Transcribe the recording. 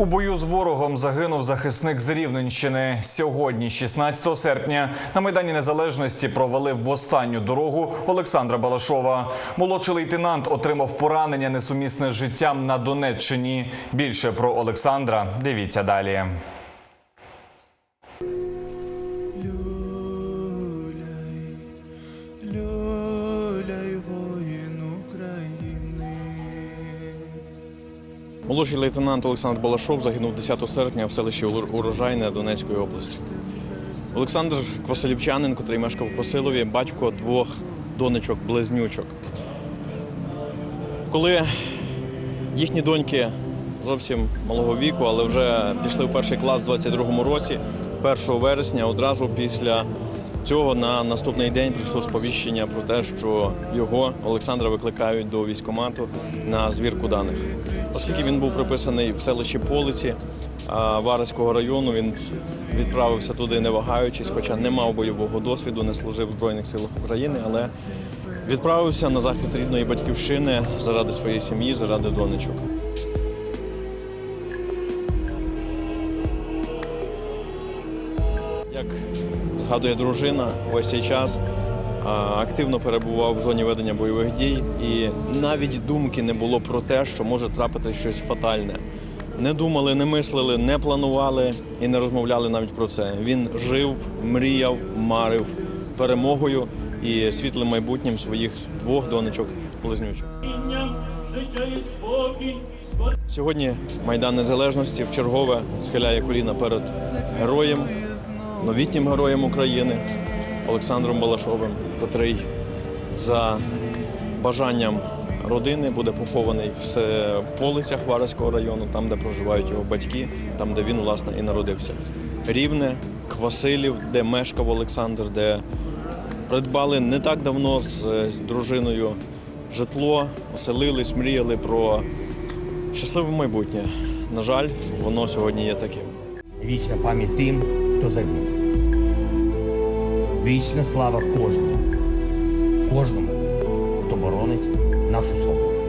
У бою з ворогом загинув захисник з Рівненщини. Сьогодні, 16 серпня, на майдані Незалежності провели в останню дорогу Олександра Балашова. Молодший лейтенант отримав поранення несумісне з життям на Донеччині. Більше про Олександра дивіться далі. Молодший лейтенант Олександр Балашов загинув 10 серпня в селищі Урожайне Донецької області. Олександр Квасилівчанин, котрий мешкав у Квасилові, батько двох донечок-близнючок. Коли їхні доньки зовсім малого віку, але вже пішли в перший клас у 22-му році, 1 вересня, одразу після цього на наступний день прийшло сповіщення про те, що його Олександра викликають до військкомату на звірку даних. Оскільки він був приписаний в селищі Полиці Вареського району, він відправився туди, не вагаючись, хоча не мав бойового досвіду, не служив в Збройних силах України, але відправився на захист рідної батьківщини заради своєї сім'ї, заради донечок. Як згадує дружина, весь цей час активно перебував в зоні ведення бойових дій, і навіть думки не було про те, що може трапити щось фатальне. Не думали, не мислили, не планували і не розмовляли навіть про це. Він жив, мріяв, марив перемогою і світлим майбутнім своїх двох донечок близнючок. Сьогодні Майдан Незалежності вчергове схиляє коліна перед героєм, новітнім героєм України Олександром Балашовим, котрий за бажанням родини буде похований в полицях Вареського району, там, де проживають його батьки, там, де він, власне, і народився. Рівне, Квасилів, де мешкав Олександр, де придбали не так давно з, з дружиною житло, оселились, мріяли про щасливе майбутнє. На жаль, воно сьогодні є таким. Вічна пам'ять тим, хто загинув. Вічна слава кожному, кожному, хто боронить нашу свободу.